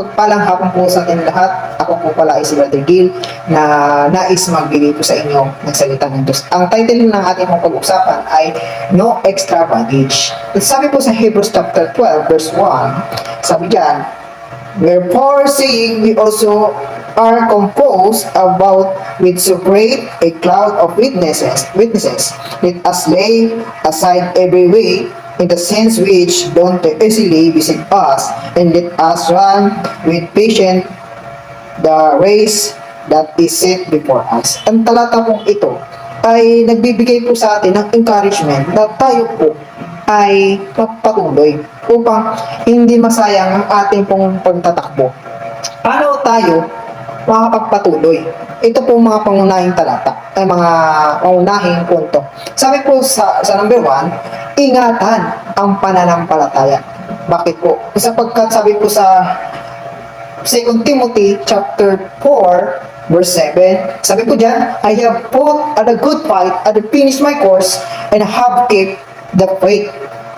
Pagpalang hapon po sa ating lahat. Ako po pala ay si Brother Gil na nais magbigay po sa inyo ng salita ng Diyos. Ang title ng ating mga pag-usapan ay No Extra Baggage. Sabi po sa Hebrews chapter 12 verse 1, sabi diyan, Wherefore seeing we also are composed about with so great a cloud of witnesses, witnesses, let us lay aside every way in the sense which don't easily visit us, and let us run with patience the race that is set before us. Ang talata pong ito ay nagbibigay po sa atin ng encouragement na tayo po ay magpatuloy upang hindi masayang ang ating pong pagtatakbo. Paano tayo makakapagpatuloy? Ito po mga pangunahing talata, ay mga pangunahing punto. Sabi po sa, sa number one, ingatan ang pananampalataya. Bakit po? Sapagkat sabi po sa 2 Timothy chapter 4 verse 7. Sabi ko diyan, I have fought a good fight, I have finished my course, and have kept the faith.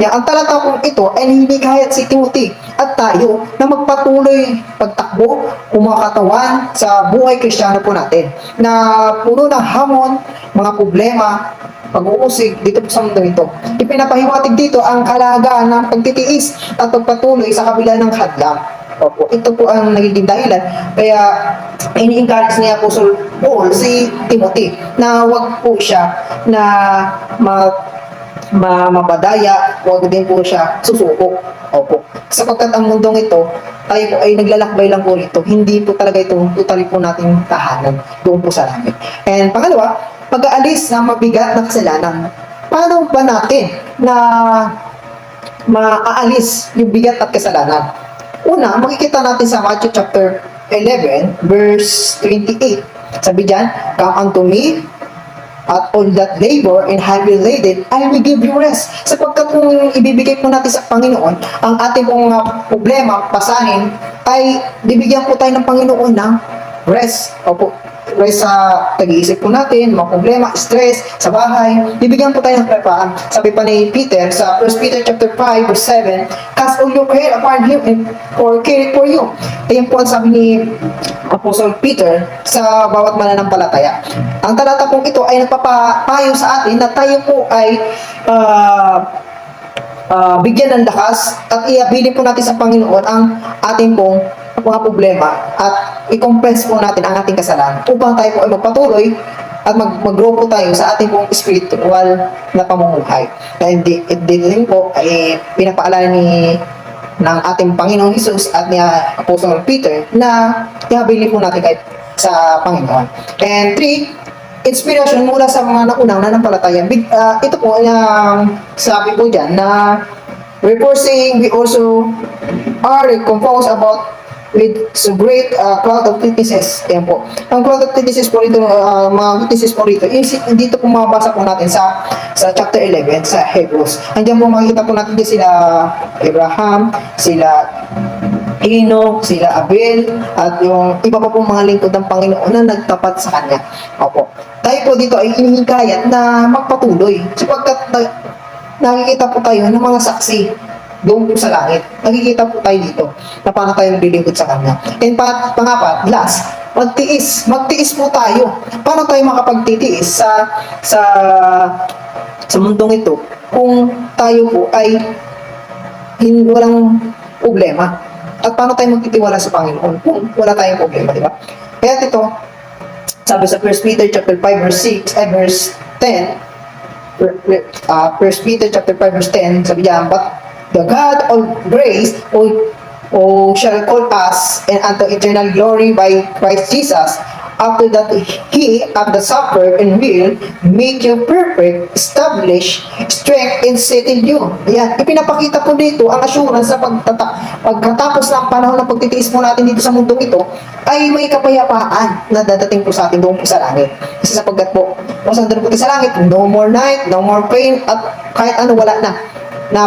Yan, ang talata kong ito ay hinihikayat si Timothy at tayo na magpatuloy pagtakbo, kumakatawan sa buhay kristyano po natin na puno ng hamon, mga problema, pag-uusig dito po sa mundo ito. Ipinapahiwatig dito ang kalagaan ng pagtitiis at pagpatuloy sa kabila ng hadlang. Opo, ito po ang nagiging dahilan. Kaya ini-encourage niya Apostle Paul si Timothy na wag po siya na mag ma mapadaya, huwag din po siya susuko. Opo. Sapagkat ang mundong ito, tayo po ay naglalakbay lang po rito. Hindi po talaga ito totally po nating tahanan doon po sa langit. And pangalawa, pag-aalis ng mabigat na kasalanan. Paano ba natin na maaalis yung bigat at kasalanan? Una, makikita natin sa Matthew chapter 11, verse 28. Sabi dyan, Come unto me, at all that labor and heavy laden, I will give you rest. Sapagkat kung ibibigay po natin sa Panginoon, ang ating pong mga problema, pasanin, ay bibigyan po tayo ng Panginoon ng rest. Opo, rest sa tag-iisip po natin, mga problema, stress sa bahay, bibigyan po tayo ng prepaan. Sabi pa ni Peter sa 1 Peter chapter 5 verse 7, Cast all your care upon him and or care it for you. Ayan po ang sabi ni Apostle Peter sa bawat mananampalataya. Ang talata pong ito ay nagpapayo sa atin na tayo po ay ah, ah, bigyan ng lakas at iabilin po natin sa Panginoon ang ating pong mga problema at i-compress po natin ang ating kasalanan upang tayo po ay magpatuloy at mag mag-grow po tayo sa ating pong spiritual na pamumuhay. Na hindi, hindi din po ay pinapaalala ni ng ating Panginoong Hesus at ni Apostle Peter na ihabilin po natin kahit sa Panginoon. And three, inspiration mula sa mga naunang nanampalataya. Big, ah, ito po yung sabi po dyan na Before saying we also are composed about with so great uh, cloud of witnesses. Ayan po. Ang cloud of witnesses po rito, uh, mga witnesses po rito, is, dito po mabasa po natin sa sa chapter 11 sa Hebrews. Andiyan po makikita po natin sila Abraham, sila Enoch, sila Abel, at yung iba pa pong mga lingkod ng Panginoon na nagtapat sa Kanya. Opo. Tayo po dito ay inihikayat na magpatuloy. Sapagkat na, nakikita po tayo ng mga saksi doon sa langit. Nakikita po tayo dito na paano tayo naglilingkod sa Kanya. And pa, pangapat, last, magtiis. Magtiis po tayo. Paano tayo makapagtitiis sa sa sa mundong ito kung tayo po ay hin, walang problema. At paano tayo magtitiwala sa Panginoon kung wala tayong problema, di ba? Kaya ito, sabi sa 1 Peter chapter 5 verse 6 and verse 10, uh, 1 Peter chapter 5 verse 10, sabi niya, but the God of grace will O shall call us and unto eternal glory by Christ Jesus. After that, He of the suffer and will make you perfect, establish, strength, and settle you. Yan. Ipinapakita po dito ang assurance sa pagtata pagkatapos ng panahon ng pagtitiis mo natin dito sa mundong ito, ay may kapayapaan na dadating po sa atin doon po sa langit. Kasi sapagkat po, kung saan doon po sa langit, no more night, no more pain, at kahit ano wala na na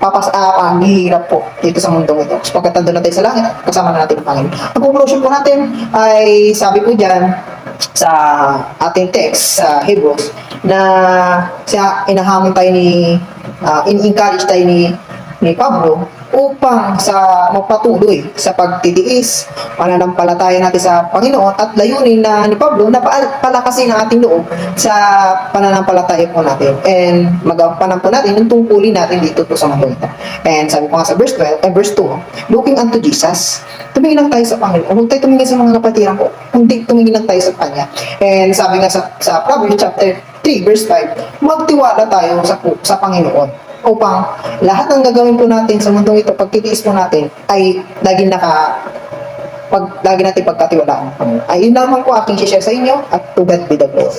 papas uh, hirap po dito sa mundong ito. Pagkat nandun na tayo sa langit, kasama na natin ang Panginoon. Ang conclusion po natin ay sabi po dyan sa ating text sa Hebrews na siya inahamon tayo ni uh, in-encourage tayo ni ni Pablo upang sa magpatuloy sa pagtitiis, pananampalataya natin sa Panginoon at layunin na ni Pablo na pa- palakasin ang ating loob sa pananampalataya po natin and magampanan po natin yung tungkulin natin dito po sa ito. And sabi ko nga sa verse 12, eh, verse 2, looking unto Jesus, tumingin lang tayo sa Panginoon. Huwag tayo tumingin sa mga kapatiran ko, kundi tumingin lang tayo sa Kanya. And sabi nga sa, sa Proverbs chapter 3 verse 5, magtiwala tayo sa, sa Panginoon upang lahat ng gagawin po natin sa mundong ito, pagtitiis po natin, ay lagi naka pag lagi natin pagkatiwalaan. Ay, yun lamang po aking share sa inyo at to God be the glory.